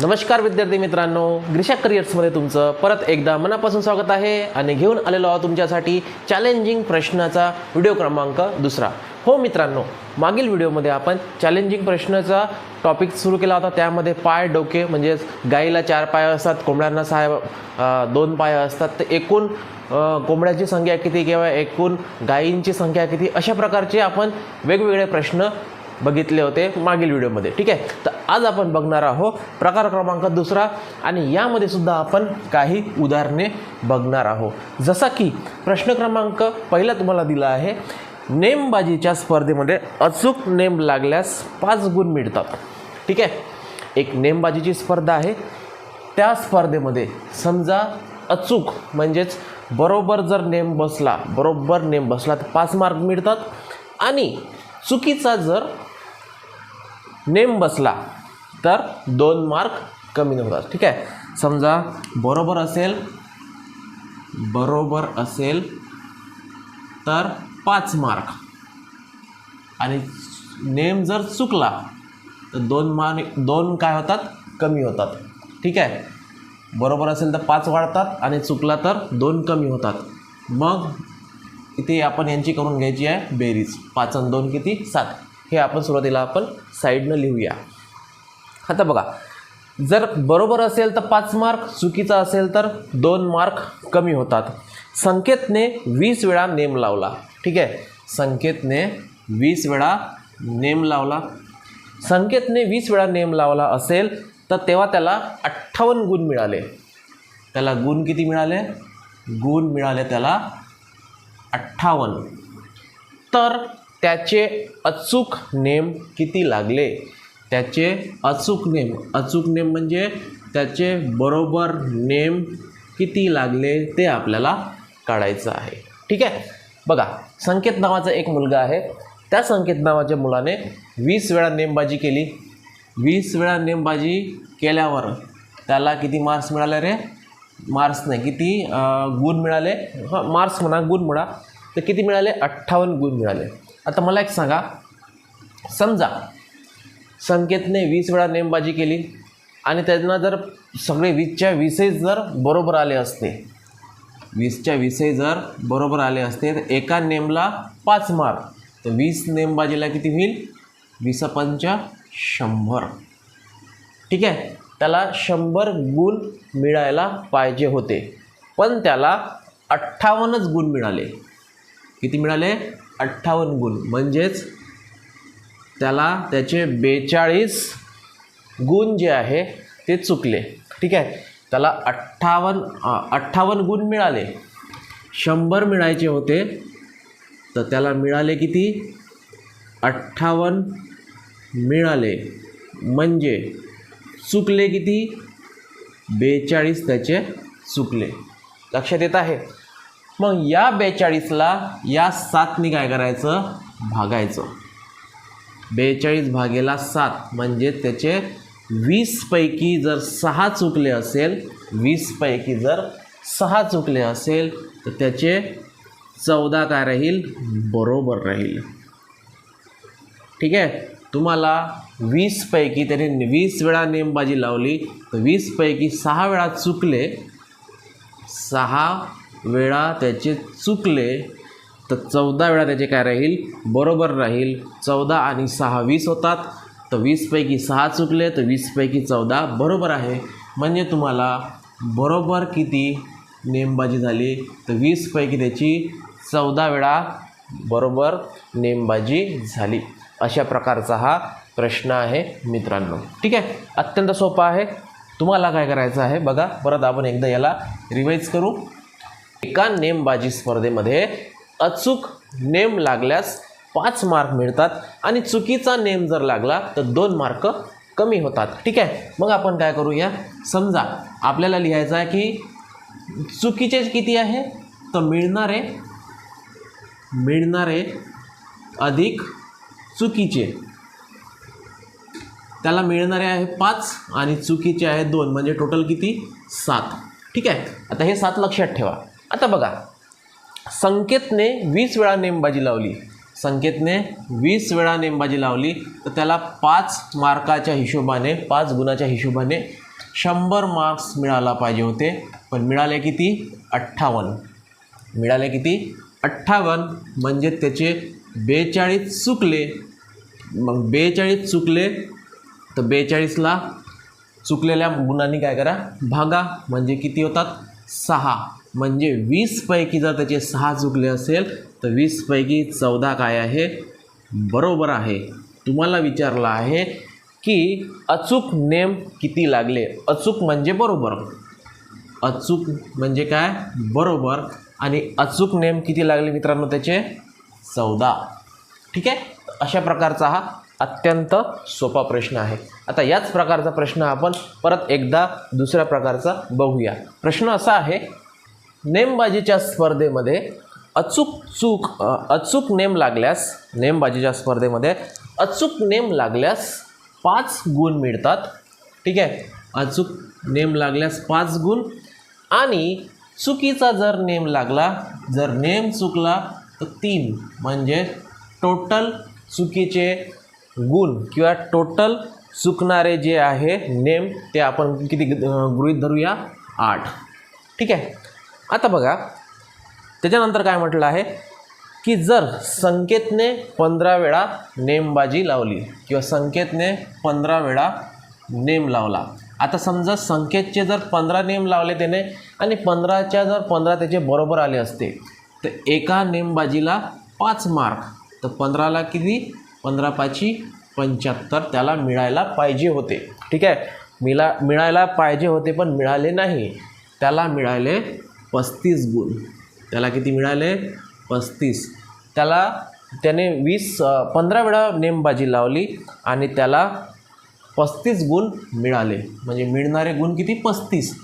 नमस्कार विद्यार्थी मित्रांनो ग्रीषा करिअर्समध्ये तुमचं परत एकदा मनापासून स्वागत आहे आणि घेऊन आलेलो आहोत तुमच्यासाठी चॅलेंजिंग प्रश्नाचा व्हिडिओ क्रमांक दुसरा. हो मित्रांनो मागील व्हिडिओमध्ये आपण चॅलेंजिंग प्रश्नाचा टॉपिक सुरू केला होता. त्यामध्ये पाय डोके म्हणजेच गाईला चार पाय असतात कोंबड्यांना सहा दोन पाय असतात. तर एकूण कोंबड्याची कोंबड्यांची संख्या किती किंवा एकूण गायींची संख्या किती? अशा प्रकारचे आपण वेगवेगळे प्रश्न बघितले होते मागील व्हिडिओमध्ये. ठीक आहे? तर आज आपण बघणार आहोत प्रकार क्रमांक दुसरा आणि यामध्ये सुद्धा आपण काही उदाहरणे बघणार आहोत. जसा की प्रश्न क्रमांक पहिला तुम्हाला दिला आहे नेमबाजीच्या स्पर्धेमध्ये अचूक नेम लागल्यास पाच गुण मिळतात. ठीक आहे? एक नेमबाजीची स्पर्धा आहे. त्या स्पर्धेमध्ये समजा अचूक म्हणजेच बरोबर जर नेम बसला बरोबर नेम बसला तर पाच मार्क मिळतात आणि चुकीचा जर नेम बसला तर दोन मार्क कमी होतात ठीक आहे? समजा बरोबर असेल बरोबर असेल तर पाच मार्क. आणि नेम जर चुकला तर दोन मार्क दोन काय होतात? कमी होतात. ठीक आहे? बरोबर असेल तर पाच वाढतात आणि चुकला तर दोन कमी होतात. मग इथे आपण यांची करून घ्यायची आहे बेरीज. पाच आणि दोन किती? सात. हे आपण सुरुवातीला आपण साईडनं लिहूया. आता बघा जर बरोबर असेल तर पाच मार्क चुकीचा असेल तर दोन मार्क कमी होतात. संकेतने वीस वेळा नेम लावला. ठीक आहे? संकेतने वीस वेळा नेम लावला. संकेतने वीस वेळा नेम लावला असेल तर तेव्हा त्याला अठ्ठावन्न गुण मिळाले. त्याला गुण किती मिळाले? गुण मिळाले त्याला अठ्ठावन्न. तर त्याचे अचूक नेम किती लागले? त्याचे अचूक नेम अचूक नेम म्हणजे त्याचे बरोबर नेम किती लागले ते आपल्याला काढायचं आहे. ठीक आहे? बघा संकेत नावाचा एक मुलगा आहे. त्या संकेत नावाच्या मुलाने वीस वेळा नेमबाजी केली. वीस वेळा नेमबाजी केल्यावर त्याला किती मार्क्स मिळाले रे? मार्क्स नाही किती गुण मिळाले? हां मार्क्स म्हणा गुण म्हणा तर किती मिळाले? अठ्ठावन्न गुण मिळाले. आता मला एक सांगा. समजा संकेतने वीस वेळा नेमबाजी केली आणि त्यांना जर सगळे वीसच्या वीसही जर बरोबर आले असते वीसच्या वीसही जर बरोबर आले असते तर एका नेमला पाच मार्क तर वीस नेमबाजीला किती होईल? वीस पंचा शंभर. ठीक आहे? त्याला शंभर गुण मिळायला पाहिजे होते. पण त्याला अठ्ठावन्नच गुण मिळाले. किती मिळाले? अठ्ठावन्न गुण. म्हणजेच त्याला त्याचे बेचाळीस गुण जे आहे ते चुकले. ठीक आहे? त्याला अठ्ठावन्न अठ्ठावन्न गुण मिळाले. शंभर मिळायचे होते. तर त्याला मिळाले किती? अठ्ठावन्न मिळाले. म्हणजे चुकले किती? बेचाळीस त्याचे चुकले. लक्षात येत आहे? मग या बेचाळीसला या सातनी काय करायचं? भागायचं. बेचाळीस भागेला सात म्हणजे त्याचे वीसपैकी जर सहा चुकले असेल वीसपैकी जर सहा चुकले असेल तर त्याचे चौदा काय राहील? बरोबर राहील. ठीक आहे? तुम्हाला वीसपैकी त्याने वीस वेळा नेमबाजी लावली तर वीसपैकी सहा वेळा चुकले सहा वेळा त्याचे चुकले तर चौदा वेळा त्याचे काय राहील? बरोबर राहील. चौदा आणि सहा वीस होतात. तर वीसपैकी सहा चुकले तर वीसपैकी चौदा बरोबर आहे. म्हणजे तुम्हाला बरोबर किती नेमबाजी झाली? तर वीसपैकी त्याची चौदा वेळा बरोबर नेमबाजी झाली. अशा प्रकारचा हा प्रश्न आहे मित्रांनो. ठीक आहे? अत्यंत सोपा आहे. तुम्हाला काय करायचं आहे? बघा परत आपण एकदा याला रिवाईज करू. एका नेमबाजी स्पर्धेमध्ये अचूक नेम लागल्यास पाच मार्क मिळतात आणि चुकीचा नेम जर लागला तर दोन मार्क कमी होतात. ठीक आहे? मग आपण काय करूया? समजा आपल्याला लिहायचं आहे की चुकीचे किती आहे? तर मिळणारे मिळणारे अधिक चुकीचे. त्याला मिळणारे आहे पाच आणि चुकीचे आहे दोन म्हणजे टोटल किती? सात. ठीक आहे? आता हे सात लक्षात ठेवा. आता बघा. संकेतने वीस वेळा नेमबाजी लावली. संकेतने वीस वेळा नेमबाजी लावली तर त्याला पाच मार्काच्या हिशोबाने पाच गुणाच्या हिशोबाने शंभर मार्क्स मिळाला पाहिजे होते. पण मिळाले किती? अठ्ठावन्न. मिळाले किती? अठ्ठावन्न. म्हणजे त्याचे बेचाळीस चुकले. मग बेचाळीस चुकले तर बेचाळीसला चुकलेल्या गुणांनी काय करा? भागा. म्हणजे किती होतात? सहा. म्हणजे वीसपैकी जर त्याचे सहा चुकले असेल तर वीसपैकी चौदा काय आहे? बरोबर आहे. तुम्हाला विचारलं आहे की अचूक नेम किती लागले? अचूक म्हणजे बरोबर. अचूक म्हणजे काय? बरोबर. आणि अचूक नेम किती लागले मित्रांनो त्याचे? चौदा. ठीक आहे? अशा प्रकारचा हा अत्यंत सोपा प्रश्न आहे. आता याच प्रकारचा प्रश्न आपण परत एकदा दुसऱ्या प्रकारचा बघूया. प्रश्न असा आहे नेमबाजीच्या स्पर्धेमध्ये अचूक चूक अचूक नेम लागल्यास नेमबाजीच्या स्पर्धेमध्ये अचूक नेम लागल्यास पाच गुण मिळतात. ठीक आहे? अचूक नेम लागल्यास पाच गुण. आणि चुकीचा जर नेम लागला जर नेम चुकला तर तीन. म्हणजे टोटल चुकीचे गुण किंवा टोटल चुकणारे जे आहे नेम ते आपण किती गृहित गृहीत धरूया? आठ. ठीक आहे? आता बघा त्याच्यानंतर काय म्हटलं आहे? की जर संकेतने पंधरा वेळा नेमबाजी लावली किंवा संकेतने पंधरा वेळा नेम लावला. आता समजा संकेतचे जर पंधरा नेम लावले त्याने आणि पंधराच्या जर पंधरा त्याचे बरोबर आले असते तर एका नेमबाजीला पाच मार्क. तर पंधराला किती? पंधरा पाची पंच्याहत्तर. त्याला मिळायला पाहिजे होते. ठीक आहे? मिला मिळायला पाहिजे होते पण मिळाले नाही. त्याला मिळाले पस्तीस गुण. त्याला किती मिळाले? पस्तीस. त्याला त्याने वीस पंधरा वेळा नेमबाजी लावली आणि त्याला पस्तीस गुण मिळाले. म्हणजे मिळणारे गुण किती? पस्तीस.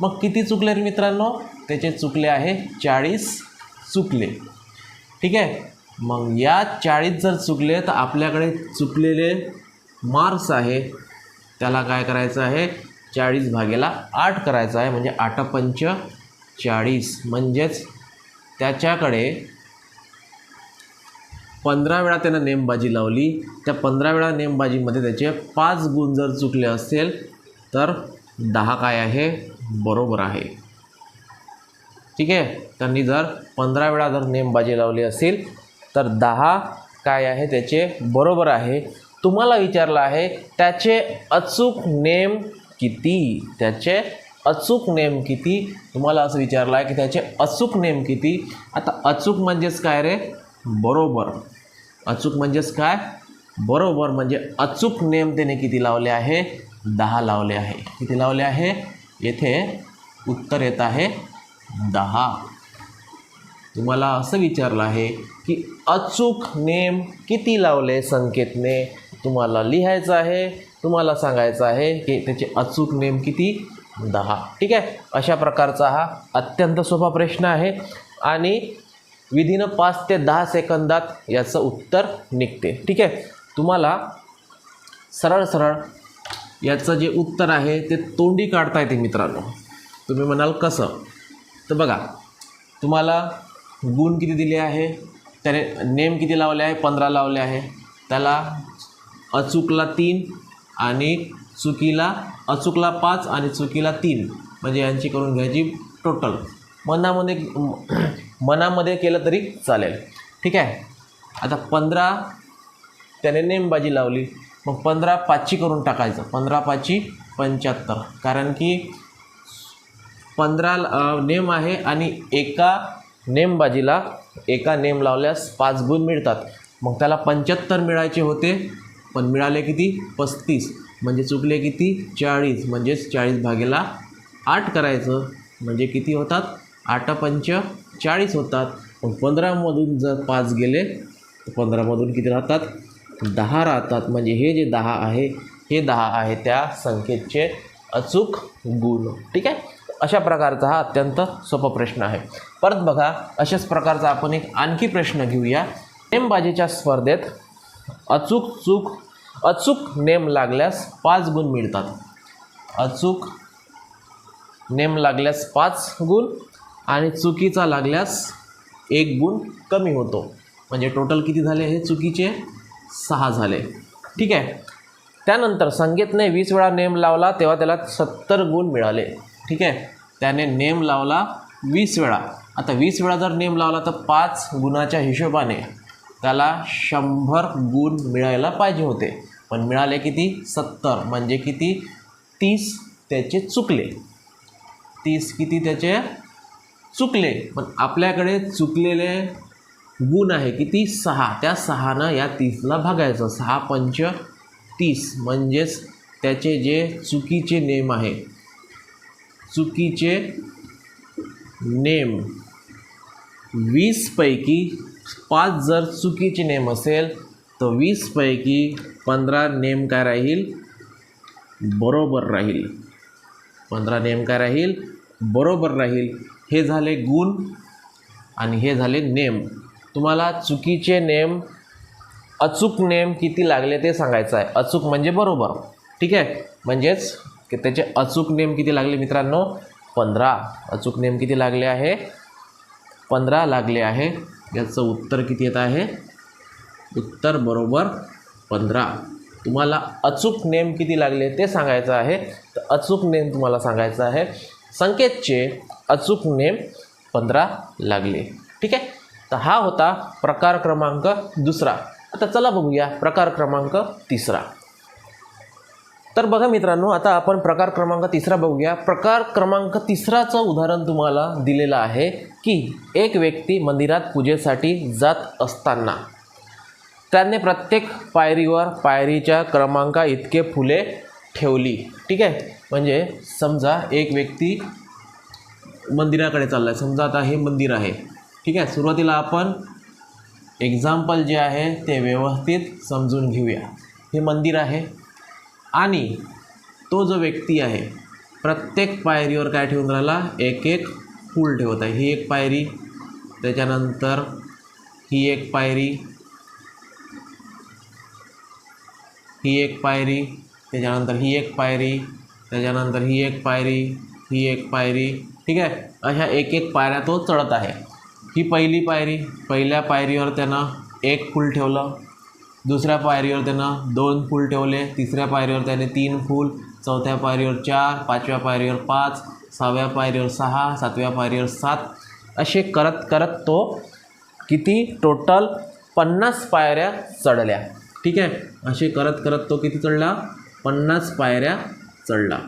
मग किती चुकले रे मित्रांनो? त्याचे चुकले आहे चाळीस चुकले. ठीक आहे? मग या चाळीस जर चुकले तर आपल्याकडे चुकलेले मार्क्स आहे. त्याला काय करायचं आहे? चाळीस भागेला आठ करायचं आहे. म्हणजे आठ पंच चाळीस. म्हणजेच त्याच्याकडे पंधरा वेळा त्यानं नेमबाजी लावली. त्या पंधरा वेळा नेमबाजीमध्ये त्याचे पाच गुण जर चुकले असेल तर दहा काय आहे? बरोबर आहे. ठीक आहे? त्यांनी जर पंधरा वेळा जर नेमबाजी लावली असेल तर दहा काय आहे? त्याचे बरोबर आहे. तुम्हाला विचारलं आहे त्याचे अचूक नेम किती? त्याचे अचूक नेम किती तुम्हाला असं विचारलं आहे की त्याचे अचूक नेम किती आता अचूक म्हणजेच काय रे? बरोबर. अचूक म्हणजेच काय? बरोबर म्हणजे अचूक नेम त्याने किती लावले आहे? दहा लावले आहे. किती लावले आहे? येथे उत्तर येत आहे दहा. तुम्हाला असं विचारलं आहे की अचूक नेम किती लावले संकेतने? तुम्हाला लिहायचं आहे तुम्हाला सांगायचं आहे की त्याचे अचूक नेम किती? दहा. ठीक आहे? अशा प्रकारचा हा अत्यंत सोपा प्रश्न आहे. आणि विधीनं पाच ते दहा सेकंदात याचं उत्तर निघते. ठीक आहे? तुम्हाला सरळ सरळ याचं जे उत्तर आहे ते तोंडी काढता येते मित्रांनो. तुम्ही म्हणाल कसं? तर बघा तुम्हाला गुण किती दिले आहे? त्याने नेम किती लावले आहे? पंधरा लावले आहे. त्याला अचूकला तीन आणि चुकीला अचूकला पाच आणि चुकीला तीन. म्हणजे यांची करून घ्यायची टोटल मनामध्ये मनामध्ये केलं तरी चालेल. ठीक आहे? आता पंधरा त्याने नेमबाजी लावली. मग पंधरा पाचची करून टाकायचं. पंधरा पाचची पंच्याहत्तर. कारण की पंधरा नेम आहे आणि एका नेमबाजीला एका नेम लावल्यास पाच गुण मिळतात. मग त्याला पंच्याहत्तर मिळायचे होते. पण मिळाले किती? पस्तीस. म्हणजे चुकले किती? चाळीस. म्हणजेच चाळीस भागेला आठ करायचं. म्हणजे किती होतात? आठ पंच चाळीस होतात. मग पंधरामधून जर पाच गेले तर पंधरामधून किती राहतात? दहा राहतात. म्हणजे हे जे दहा आहे हे दहा आहे त्या संख्येचे अचूक गुण. ठीक आहे? अशा प्रकारचा हा अत्यंत सोपा प्रश्न आहे. परत बघा अशाच प्रकारचा आपण एक आणखी प्रश्न घेऊया. नेमबाजीच्या स्पर्धेत अचूक चूक अचूक नेम लागल्यास पाच गुण मिळतात. अचूक नेम लागल्यास पाच गुण आणि चुकीचा लागल्यास एक गुण कमी होतो. म्हणजे टोटल किती झाले? हे चुकीचे सहा झाले. ठीक आहे? त्यानंतर संगीतने वीस वेळा नेम लावला तेव्हा त्याला सत्तर गुण मिळाले. ठीक आहे? त्याने नेम लावला वीस वेळा. आता वीस वेळा जर नेम लावला तर पाच गुणाच्या हिशोबाने त्याला शंभर गुण मिळायला पाहिजे होते. पण मिळाले किती? सत्तर. म्हणजे किती? तीस त्याचे चुकले. तीस किती त्याचे? चुकले. पण आपल्याकडे चुकलेले गुण आहे किती? सहा. त्या सहानं या तीसला भागायचं. सहा पंच तीस. म्हणजेच त्याचे जे चुकीचे नेम आहे. चुकीचे नेम. वीसपैकी पाच जर चुकीचे नेम असेल तर वीसपैकी पंधरा नेम काय राहील? बरोबर राहील. पंधरा नेम काय राहील? बरोबर राहील. हे झाले गुण आणि हे झाले नेम. तुम्हाला चुकीचे नेम अचूक नेम किती लागले ते सांगायचं आहे. अचूक म्हणजे बरोबर. ठीक आहे? म्हणजेच की त्याचे अचूक नेम किती लागले मित्रांनो? पंधरा. अचूक नेम किती लागले आहे? पंधरा लागले आहे. याचं उत्तर किती येत आहे? उत्तर बरोबर पंधरा. तुम्हाला अचूक नेम किती लागले ते सांगायचं आहे. तर अचूक नेम तुम्हाला सांगायचं आहे. संकेतचे अचूक नेम पंधरा लागले. ठीक आहे? तर हा होता प्रकार क्रमांक दुसरा. आता चला बघूया प्रकार क्रमांक तिसरा. तर बघा मित्रांनो आता आपण प्रकार क्रमांक तिसरा बघूया. प्रकार क्रमांक तिसराचं उदाहरण तुम्हाला दिलेलं आहे की एक व्यक्ती मंदिरात पूजेसाठी जात असताना त्यांनी प्रत्येक पायरीवर पायरीच्या क्रमांका इतके फुले ठेवली. ठीक आहे? म्हणजे समजा एक व्यक्ती मंदिराकडे चालला आहे समजा आता हे मंदिर आहे. ठीक आहे? सुरुवातीला आपण एक्झाम्पल जे आहे ते व्यवस्थित समजून घेऊया. हे मंदिर आहे आणि तो जो व्यक्ती आहे प्रत्येक पायरीवर काय ठेवून राहिला? एक एक फूल ठेवत आहे. ही एक पायरी. त्याच्यानंतर ही एक पायरी. ही एक पायरी त्याच्यानंतर ही एक पायरी त्याच्यानंतर ही एक पायरी ही एक पायरी ठीक आहे? अशा एक एक पायऱ्या तो चढत आहे. ही पहिली पायरी पहिल्या पायरीवर त्यानं एक फूल ठेवलं दुसऱ्या पायरीवर त्यानं दोन फूल ठेवले तिसऱ्या पायरीवर त्याने तीन फूल चौथ्या पायरीवर चार पाचव्या पायरीवर पाच सहाव्या पायरीवर सहा सातव्या पायरीवर सात असे करत करत तो किती टोटल पन्नास पायऱ्या चढल्या. ठीक आहे? असे करत करत तो किती चढला? पन्नास पायऱ्या चढला.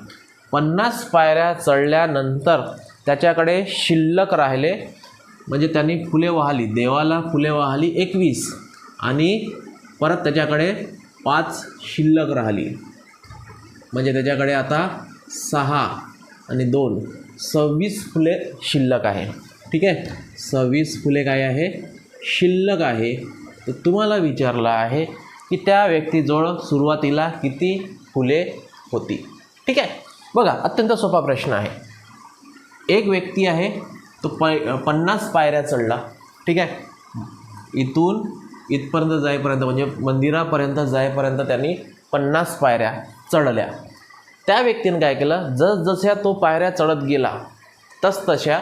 पन्नास पायऱ्या चढल्यानंतर त्याच्याकडे शिल्लक राहिले. म्हणजे त्यांनी फुले वाहली. देवाला फुले वाहली एकवीस. आणि परत त्याच्याकडे पाच शिल्लक राहिली. म्हणजे त्याच्याकडे आता सहा आणि दोन. सव्वीस फुले शिल्लक आहे. ठीक आहे? सव्वीस फुले काय आहे? शिल्लक आहे. तर तुम्हाला विचारलं आहे की त्या व्यक्तीजवळ सुरुवातीला किती फुले होती. ठीक आहे? बघा अत्यंत सोपा प्रश्न आहे. एक व्यक्ती आहे तो प पन्नास पायऱ्या चढला. ठीक आहे? इथून इथपर्यंत जाईपर्यंत म्हणजे मंदिरापर्यंत जाईपर्यंत त्यांनी पन्नास पायऱ्या चढल्या. त्या व्यक्तीने काय केलं? जसजशा तो पायऱ्या चढत गेला तसतशा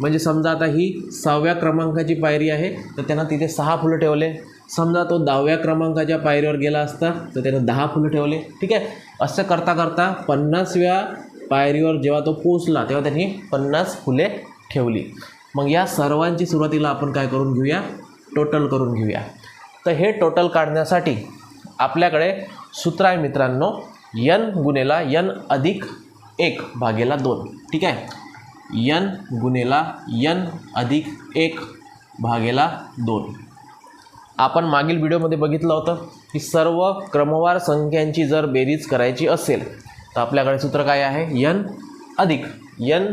म्हणजे समजा आता ही सहाव्या क्रमांकाची पायरी आहे तर त्यानं तिथे सहा फुलं ठेवले. समजा तो दहाव्या क्रमांकाच्या पायरीवर गेला असता तर त्यानं दहा फुलं ठेवले. ठीक आहे? असं करता करता पन्नासव्या पायरीवर जेव्हा तो पोचला तेव्हा त्यांनी पन्नास फुले ठेवली. मग या सर्वांची सुरुवातीला आपण काय करून घेऊया? टोटल करून घेऊया. तर हे टोटल काढण्यासाठी आपल्याकडे सूत्र आहे मित्रांनो यन गुणेला यन अधिक एक भागेला दोन. ठीक आहे? यन गुणेला यन अधिक एक भागेला दोन. आपण मागील व्हिडिओमध्ये बघितलं होतं की सर्व क्रमवार संख्यांची जर बेरीज करायची असेल तर आपल्याकडे सूत्र काय आहे? यन अधिक यन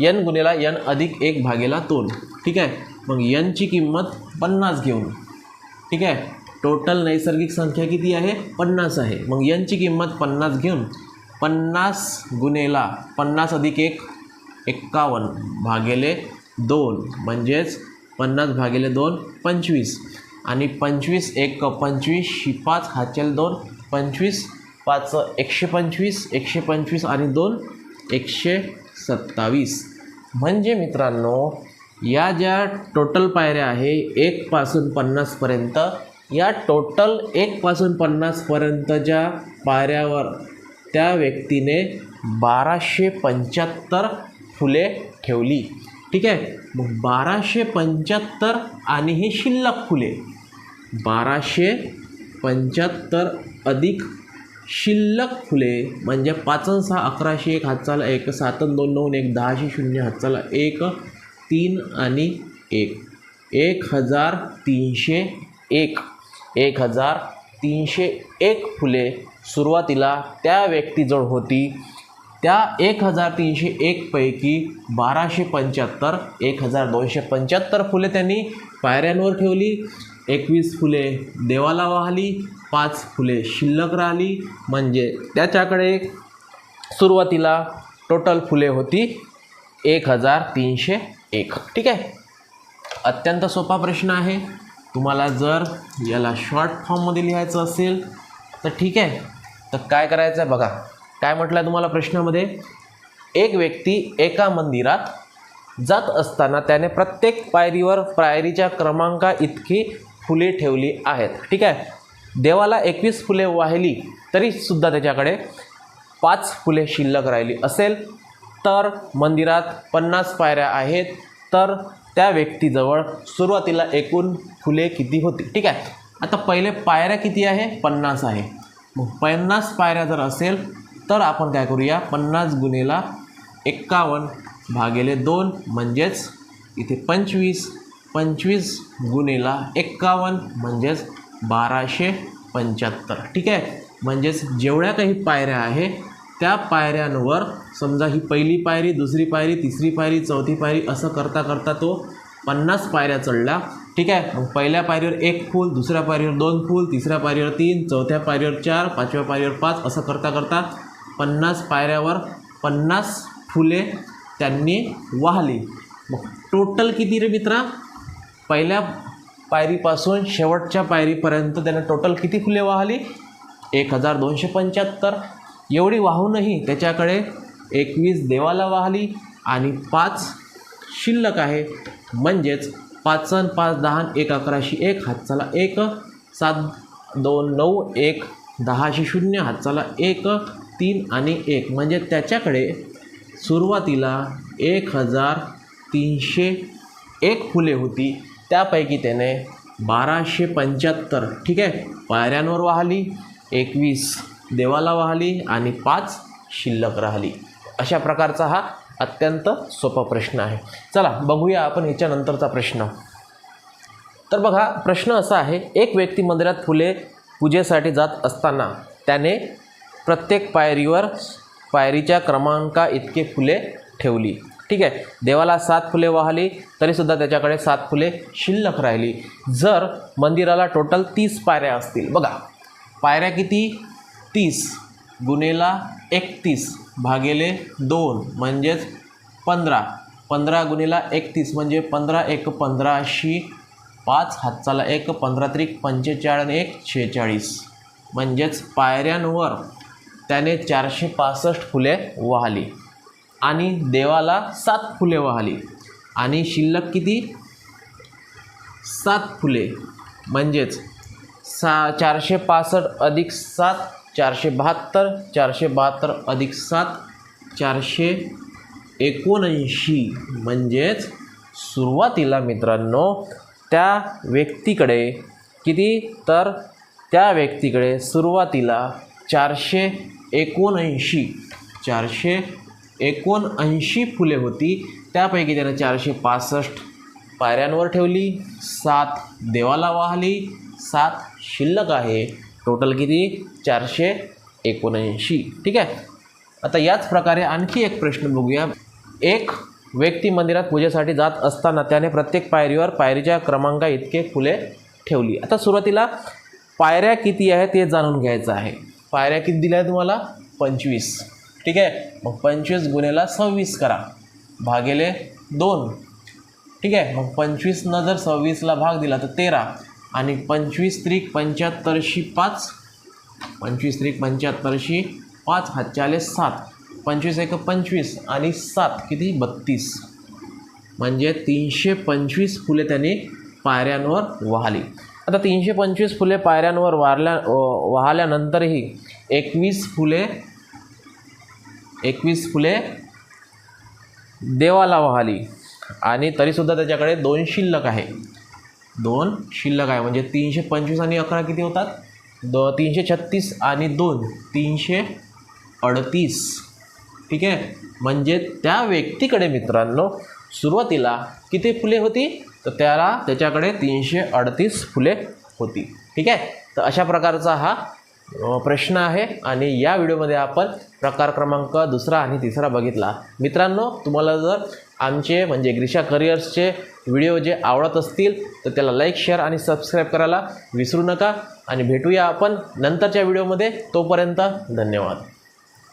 यन गुणेला यन अधिक एक भागेला दोन. ठीक आहे? मग यनची किंमत पन्नास घेऊन. ठीक आहे? टोटल नैसर्गिक संख्या किती आहे? पन्नास आहे. मग यनची किंमत पन्नास घेऊन पन्नास गुणेला पन्नास अधिक एक एक्कावन्न भागेले दोन म्हणजेच पन्नास भागेले दोन पंचवीस. आणि पंचवीस एक पंचवीस पाच हाचेल दोन पंचवीस पाच एकशे पंचवीस एकशे पंचवीस आणि दोन एकशे सत्तावीस. म्हणजे मित्रांनो या ज्या टोटल पायऱ्या आहे एकपासून पन्नासपर्यंत या टोटल एकपासून पन्नासपर्यंतच्या पायऱ्यावर त्या व्यक्तीने बाराशे पंच्याहत्तर फुले ठेवली. ठीक आहे? मग बाराशे पंच्याहत्तर आणि हे शिल्लक फुले. बाराशे पंच्याहत्तर अधिक शिल्लक फुले म्हणजे पाचन सहा अकराशे एक हातचाला एक सातन दोन नऊ एक दहाशे शून्य हातचाला एक तीन आणि एक. एक हजार तीनशे एक. एक हजार तीनशे एक फुले सुरुवातीला त्या व्यक्तीजवळ होती. त्या एक हजार तीनशे एकपैकी बाराशे पंच्याहत्तर एक हजार दोनशे पंच्याहत्तर फुले त्यांनी पायऱ्यांवर ठेवली एकवीस फुले देवाला वाहली पाच फुले शिल्लक राहिली. म्हणजे त्याच्याकडे सुरुवातीला टोटल फुले होती एक हजार तीनशे एक. ठीक आहे? अत्यंत सोपा प्रश्न आहे. तुम्हाला जर याला शॉर्ट फॉर्ममध्ये लिहायचं असेल तर ठीक आहे. तर काय करायचं आहे बघा. काय म्हटलं आहे तुम्हाला प्रश्नामध्ये? एक व्यक्ती एका मंदिरात जात असताना त्याने प्रत्येक पायरीवर पायरीच्या क्रमांका इतकी फुले ठेवली आहेत. ठीक आहे? देवाला एकवीस फुले वाहिली तरीसुद्धा त्याच्याकडे पाच फुले शिल्लक राहिली असेल. तर मंदिरात पन्नास पायऱ्या आहेत तर त्या व्यक्तीजवळ सुरुवातीला एकूण फुले किती होती? ठीक आहे? आता पहिले पायऱ्या किती आहे? पन्नास आहे. मग पन्नास पायऱ्या जर असेल तर आपण काय करूया? पन्नास गुन्हेला एक्कावन्न भागिले दोन म्हणजेच इथे पंचवीस. पंचवीस गुन्हेला एक्कावन्न म्हणजेच बाराशे पंच्याहत्तर. ठीक आहे? म्हणजेच जेवढ्या काही पायऱ्या आहे त्या पायऱ्यांवर समजा ही पहिली पायरी दुसरी पायरी तिसरी पायरी चौथी पायरी असं करता करता तो पन्नास पायऱ्या चढला. ठीक आहे? मग पहिल्या पायरीवर एक फूल दुसऱ्या पायरीवर दोन फूल तिसऱ्या पायरीवर तीन चौथ्या पायरीवर चार पाचव्या पायरीवर पाच असं करता करता पन्नास पायऱ्यावर पन्नास फुले त्यांनी वाहली. मग टोटल किती रे मित्रा? पहिल्या पायरीपासून शेवटच्या पायरीपर्यंत त्यानं टोटल किती फुले वाहली? एक हजार दोनशे पंच्याहत्तर. एवढी वाहूनही त्याच्याकडे एकवीस देवाला वाहली आणि पाच शिल्लक आहे. म्हणजेच पाचन पाच दहा एक अकराशे एक हातचाला एक सात दोन नऊ एक दहाशे शून्य हातचाला एक तीन आणि एक. म्हणजे त्याच्याकडे सुरुवातीला एक हजार तीनशे एक फुले होती. त्यापैकी त्याने बाराशे पंच्याहत्तर ठीक आहे पायऱ्यांवर वाहली एकवीस देवाला वाहली आणि पाच शिल्लक राहिली. अशा प्रकारचा हा अत्यंत सोपा प्रश्न आहे. चला बघूया आपण ह्याच्यानंतरचा प्रश्न. तर बघा प्रश्न असा आहे एक व्यक्ती मंदिरात फुले पूजेसाठी जात असताना त्याने प्रत्येक पायरीवर पायरीच्या क्रमांका इतके फुले ठेवली. ठीक आहे? देवाला सात फुले वाहली तरीसुद्धा त्याच्याकडे सात फुले शिल्लक राहिली. जर मंदिराला टोटल तीस पायऱ्या असतील. बघा पायऱ्या किती? तीस गुन्हेला एकतीस भागेले दोन म्हणजेच पंधरा. पंधरा गुन्हेला एकतीस म्हणजे पंधरा एक पंधराशी पाच हातचाला एक पंधरा त्रिक पंचेचाळीस एक शेहेचाळीस. म्हणजेच पायऱ्यांवर त्याने चारशे पासष्ट फुले वाहली आणि देवाला सात फुले वाहली. आणि शिल्लक किती? सात फुले. म्हणजेच सा चारशे पासष्ट अधिक सात चारशे बहात्तर चारशे बहात्तर अधिक सात चारशे एकोणऐंशी. म्हणजेच सुरुवातीला मित्रांनो त्या व्यक्तीकडे किती? तर त्या व्यक्तीकडे सुरुवातीला चारशे एकोणऐंशी चारशे एकोणऐंशी फुले होती. त्यापैकी त्यानं चारशे पासष्ट पायऱ्यांवर ठेवली सात देवाला वाहली सात शिल्लक आहे. टोटल किती? चारशे एकोणऐंशी. ठीक आहे? आता याच प्रकारे आणखी एक प्रश्न बघूया. एक व्यक्ती मंदिरात पूजेसाठी जात असताना त्याने प्रत्येक पायरीवर पायरीच्या क्रमांका इतके फुले ठेवली. आता सुरुवातीला पायऱ्या किती आहेत ते जाणून घ्यायचं आहे. पायऱ्या किती दिल्या तुम्हाला? पंचवीस. ठीक आहे? मग पंचवीस गुन्हेला सव्वीस करा. भागेले दोन. ठीक आहे? मग पंचवीसनं जर सव्वीसला भाग दिला तर तेरा. आणि पंचवीस त्रिक पंच्याहत्तरशी पाच. पंचवीस त्रिक पंच्याहत्तरशी पाच हातच्याले सात. पंचवीस एक पंचवीस आणि सात किती? बत्तीस. म्हणजे तीनशे पंचवीस फुले त्यांनी पायऱ्यांवर वाहली. आता तीनशे पंचवीस फुले पायऱ्यांवर वारल्या वाहल्यानंतरही एकवीस फुले एकवीस फुले देवाला वाहली. आणि तरीसुद्धा त्याच्याकडे दोन शिल्लक आहे. दोन शिल्लक आहे. म्हणजे तीनशे पंचवीस आणि अकरा किती होतात? द तीनशे छत्तीस आणि दोन तीनशे अडतीस. ठीक आहे? म्हणजे त्या व्यक्तीकडे मित्रांनो सुरुवातीला किती फुले होती? तर त्याला त्याच्याकडे तीनशे अडतीस फुले होती. ठीक आहे? तर अशा प्रकारचा हा प्रश्न आहे आणि या व्हिडिओमध्ये आपण प्रकार क्रमांक दुसरा आणि तिसरा बघितला. मित्रांनो तुम्हाला जर आमचे म्हणजे ग्रीषा करिअर्सचे व्हिडिओ जे आवडत असतील तर त्याला लाईक शेअर आणि सबस्क्राईब करायला विसरू नका. आणि भेटूया आपण नंतरच्या व्हिडिओमध्ये. तोपर्यंत धन्यवाद.